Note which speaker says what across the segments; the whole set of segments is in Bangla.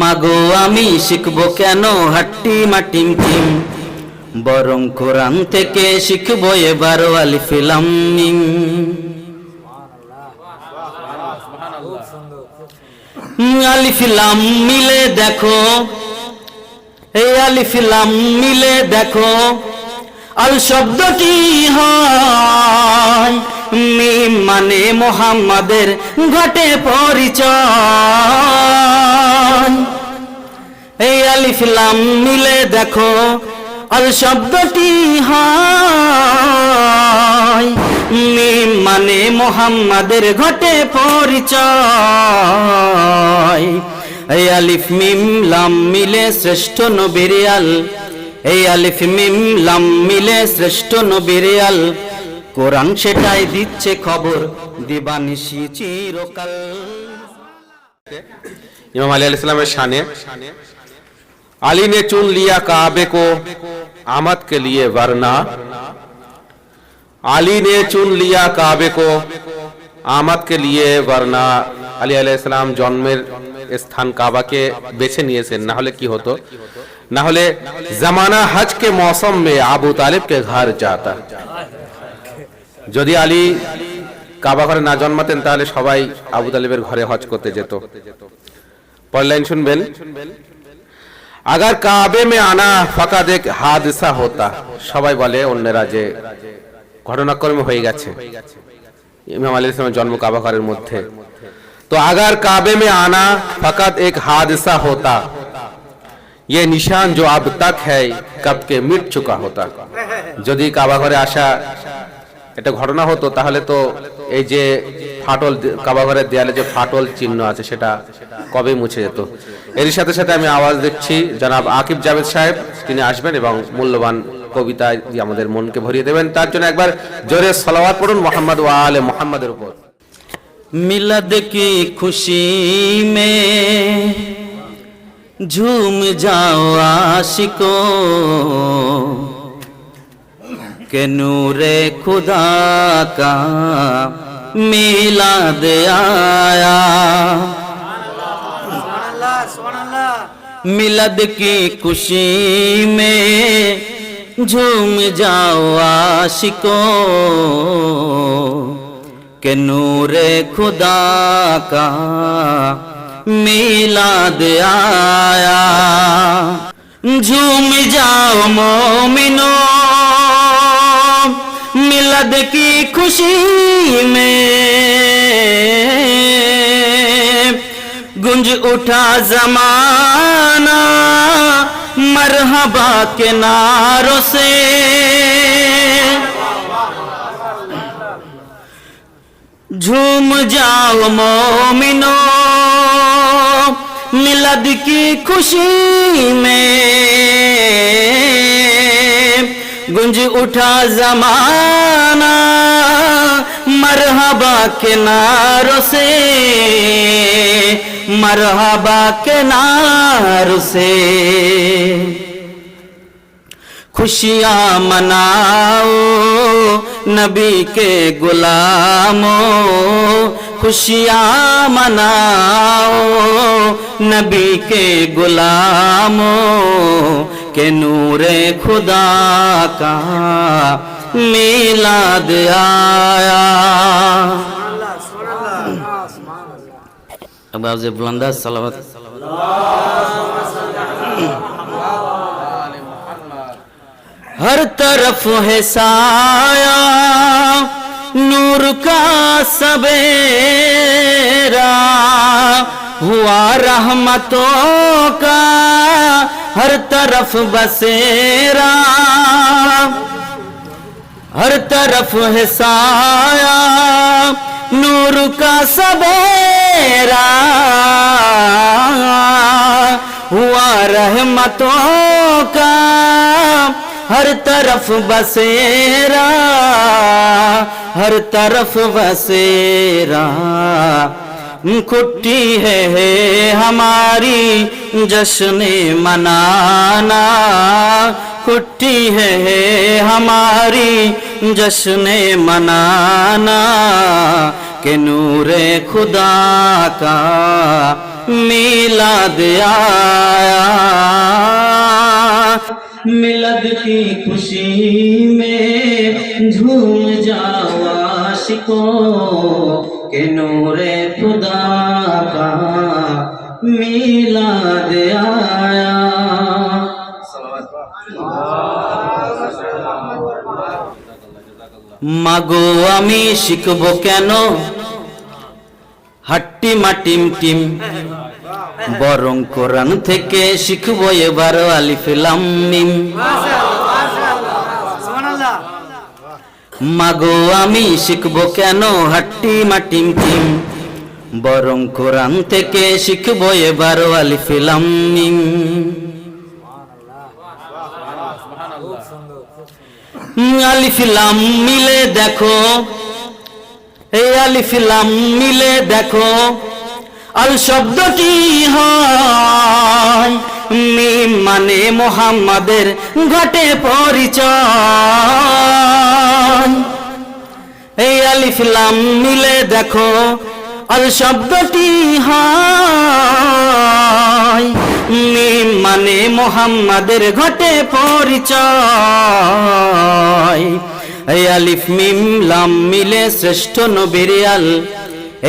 Speaker 1: মাগো, আমি শিখব কেন হাট্টি মাটিম টিম? বরং কোরআন থেকে শিখব এবার আলিফিলাম আলিফিলাম মিলে দেখো, এই আলিফিলাম মিলে দেখো, আল শব্দটি হয়? মানে মোহাম্মদের ঘটে পরিচয়। এই আলিফিলাম মিলে দেখো, আল শব্দটি হয়। মিম মানে মোহাম্মদের ঘটে পরিচয়। এই আলিফ মিম লাম মিলে শ্রেষ্ঠ নবীর আল। এই আলিফ মিম লাম মিলে শ্রেষ্ঠ নবীর আল। কোরআন সেটাই দিচ্ছে খবর দিবানিশি চিরকাল
Speaker 2: इमाम अली अलैहिस्सलाम शाने अली ने चुन लिया काबे को आमद के लिए वरना अली ने चुन लिया काबे को आमद के लिए वरना আলী আলাইসালাম জন্মের স্থান কাবাকে বেছে নিয়েছেন না হলে কি হতো না হলে জামানা হজ के मौसम में আবু তালিব के घर जाता যদি আলী কাবা ঘরে না জন্মাতেন তাহলে সবাই আবু তালিবের ঘরে হজ করতে যেত পরের লাইন শুনবেন আগার কাবে মে আনা ফাঁকা দেখ হাদিসা হতা সবাই বলে অন্যরা যে ঘটনাক্রমে হয়ে গেছে ইমাম আলী ইসলামের জন্ম কাবা ঘরের মধ্যে তো আগার কাবে মে আনা ফকাত এক হাদিসা होता ये निशान जो अब तक है कब के मिट चुका होता যদি কাবা ঘরে আসা এটা ঘটনা হতো, তাহলে তো এই যে ফাটল, কাবাঘরের দেয়ালে যে ফাটল চিহ্ন আছে, সেটা কবে মুছে যেত? এরই সাথে সাথে আমি আওয়াজ দিচ্ছি, জনাব আকিব জাভেদ সাহেব, তিনি আসবেন এবং মূল্যবান কবিতা আমাদের মনকে ভরিয়ে দেবেন। তার জন্য একবার জোরে সালাওয়াত পড়ুন মোহাম্মদ ওয়ালে মোহাম্মদের উপর।
Speaker 1: মিলাদ কি খুশি মে? ঝুম যাও আশিকো। के नूरे खुदा का मिलाद आया मिलद की खुशी में झूम जाओ आशिको के नूरे खुदा का मिलाद आया झूम जाओ मोमिनो मिलद की खुशी में गुंज उठा जमाना मरहबा के नारों से झूम जाओ मोमिनो मिलद की खुशी में गुंज उठा जमाना मरहबा के नारों से मरहबा के नारों से खुशियाँ मनाओ नबी के गुलामों खुशियाँ मनाओ नबी के गुलामों کہ نور خدا کا میلاد آیا اب آپ سے بلندہ سلامت ہر طرف ہے سایہ نور کا سبیرا हुआ रहमतों का, हर तरफ़ बसेरा। हर तरफ़ है साया, नूर का सवेरा हुआ रहमतों का, हर तरफ़ बसेरा। हर तरफ़ बसेरा। खुट्टी है, हमारी जश्न मनाना। खुट्टी है, हमारी जश्न मनाना। के नूरे खुदा का मिलाद आया। मिलद की खुशी में झूम जाओ आशिकों। নূরে খুদা কা মিলাদ মাগো, আমি শিখব কেন? হাট্টি মাটিম টিম। বরং কোরআন থেকে শিখব এবার আলিফিলাম মিম। মাগো, আমি শিখব কেন হাট্টি মাটিম টিম? বরং কোরআন থেকে শিখব এবার আলিফিলাম আলিফিলাম মিলে দেখো, এই আলিফিলাম মিলে দেখো, আল শব্দটি হয়? মিম মানে মোহাম্মদের ঘটে পরিচয়। এই আলিফিলাম মিলে দেখো আল শব্দটি মিম মানে মোহাম্মদের ঘটে পরিচয়। এই আলিফ মিম লাম মিলে শ্রেষ্ঠ নবীর আল।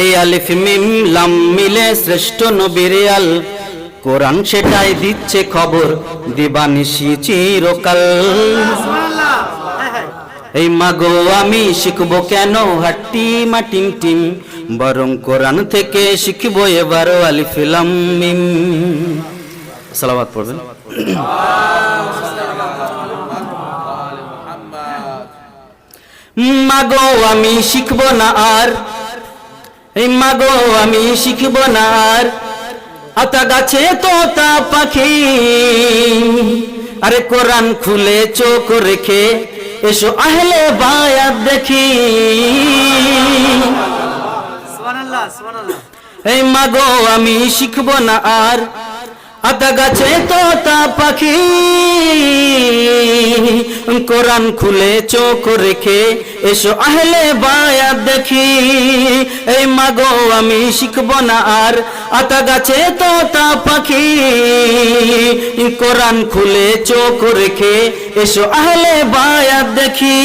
Speaker 1: এই আলিফ মিম লাম মিলে শ্রেষ্ঠ নবীর আল। কোরআন সেটাই দিচ্ছে খবর দিবানিশি চিরকাল। এই মাগো, আমি শিখব কেন হাট্টি মাটিম টিম? বরং কোরআন থেকে শিখব এবার আলিফিলাম মিম। সালাবাত পড়বেন। মাগো, আমি শিখব না আর। এই মাগো, আমি শিখব না আর। আতা গাছে তোতা পাখি। আরে কোরআন খুলে চোখ রেখে এসো আহলে বায়াত দেখি। এই মাগো আমি শিখব না আর। আতা গাছে তোতা পাখি। কোরআন খুলে চোখ রেখে এসো আহলে বায়া দেখি। এই মাগো, আমি শিখব না আর আতা গাছে তোতা পাখি। কোরআন খুলে চোখ রেখে এসো আহলে বায়া দেখি।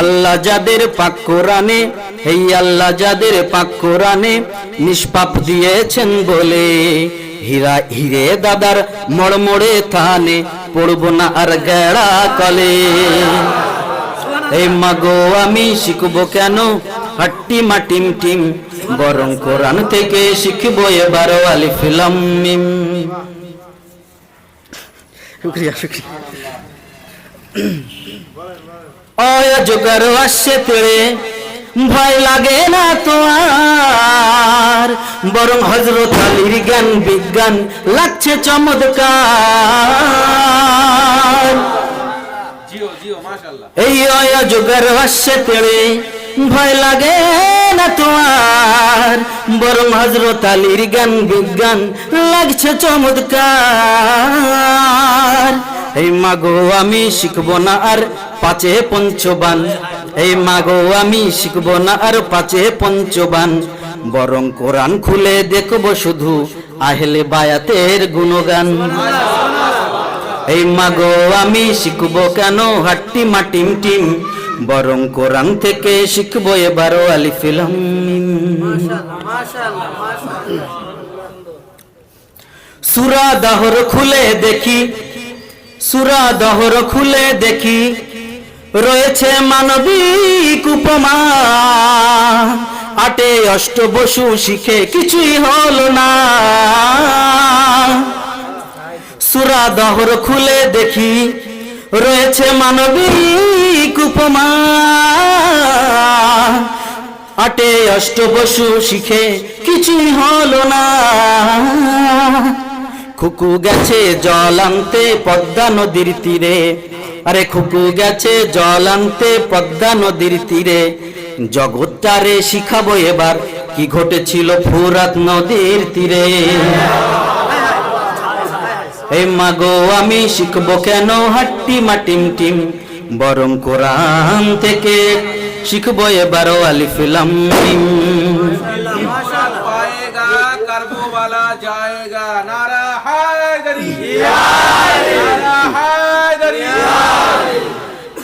Speaker 1: আল্লাহ যাদের পাক কোরআনে এই আল্লাহ যাদের পাক কোরআনে নিষ্পাপ দিয়েছেন বলে হীরা হিরে দাদার মড়মড়ে থানে পড়ব না আর গেড়া কলে। এই মাগো আমি শিখব কেন? হাট্টি মাটিম টিম বরং কোরআন থেকে শিখব এবার আলিফিলাম মিম। শুক্রিয়া শুক্রিয়া। অযোগার আসছে তেড়ে ভয় লাগে না তো আর বরং হজরত আলীর জ্ঞান বিজ্ঞান লাগছে চমৎকার। এই অযোগার আসছে তেড়ে ভয় লাগে না তোমার। বরং হজরত আলীর জ্ঞান বিজ্ঞান লাগছে চমৎকার। এই মাগো আমি শিখব না আর পাচে পঞ্চবান। এই মাগো, আমি শিখব না আর পাচে পঞ্চবান। বরং কোরআন খুলে দেখব শুধু আহলে বায়াতের গুণগান। এই মাগো, আমি শিখব কেন হাট্টি মাটিম টিম? বরং কোরআন থেকে শিখব এবারও আলি ফিলাম সুরা দহর খুলে দেখি, সুরা দহর খুলে দেখি। রয়েছে মানবিক উপমা। আটে অষ্ট বসু শিখে কিছুই হলো না। সুরা দহর খুলে দেখি রয়েছে মানবিক উপমা। আটে অষ্ট বসু শিখে কিছুই হলো না। খুকু গেছে জল আনতে পদ্মা নদীর তীরে। আরে খুকু গেছে জল আনতে পদ্মা নদীর তীরে। জগৎটারে শিখাবো এবার কি ঘটেছিল ফুরাত নদীর তীরে। এই মাগো আমি শিখব কেন হাট্টি মাটিম টিম? বরং কোরআন থেকে শিখব এবারও আলিফিলাম
Speaker 3: জায়গা নারা হায় গরি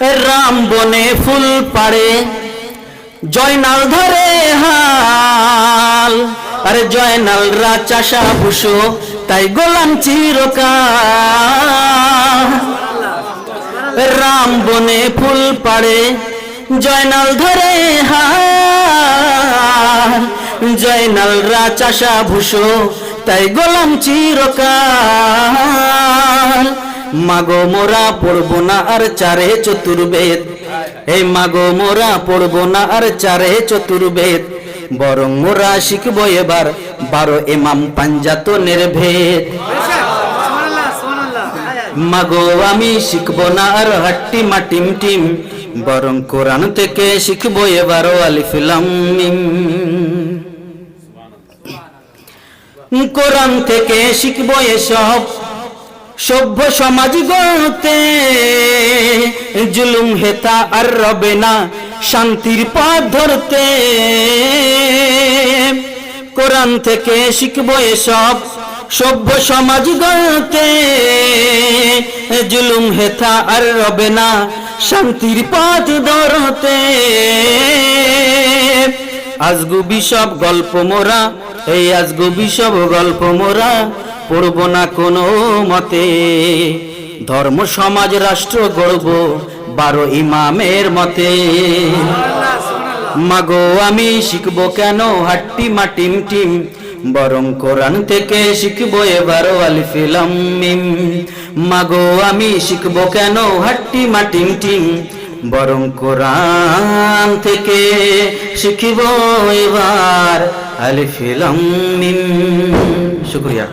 Speaker 1: রাম বনে ফুল পাড়ে, জয়নাল ধরে হাল। আরে জয়নাল রা চাষা ভুষো তাই গোলাম চিরকাল। রাম বনে ফুল পাড়ে, জয়নাল ধরে হাল। জয়নাল রা চাষা ভুষো তাই গোলাম চিরকাল। মাগো মোরা পড়ব না আর চারে চতুর্বেদ। এই মাগো মোরা পড়ব না আর চারে চতুর্বেদ। বরং মোরা শিখব এবার বারো এমাম পাঞ্জাতনের ভেদ। মাগো আমি শিখব না আর হাট্টি মাটিম টিম। বরং কোরআন থেকে শিখব এবারও আলিফিলাম কোরআন থেকে শিখব এসব সভ্য সমাজ গড়তে জুলুম হেতা আর রবে না, শান্তির পথ ধরতে। কোরআন থেকে শিখব এসব সভ্য সমাজ গড়তে। জুলুম হেথা আর রবে না, শান্তির পথ ধরতে। আজগু বিশব গল্প মোরা, এই আজগু বিশব গল্প মোরা। পড়ব না কোনো মতে। ধর্ম, সমাজ, রাষ্ট্র গড়ব বারো ইমামের মতে। মাগো, আমি শিখব কেন হাট্টি মাটিম টিম? বরং কোরআন থেকে শিখব এবারও আলিফিলাম মিম। মাগো, আমি শিখব কেন হাট্টি মাটিম টিম? বরং কোরআন থেকে শিখিব এবার আলিফিলাম মিম। শুক্রিয়া।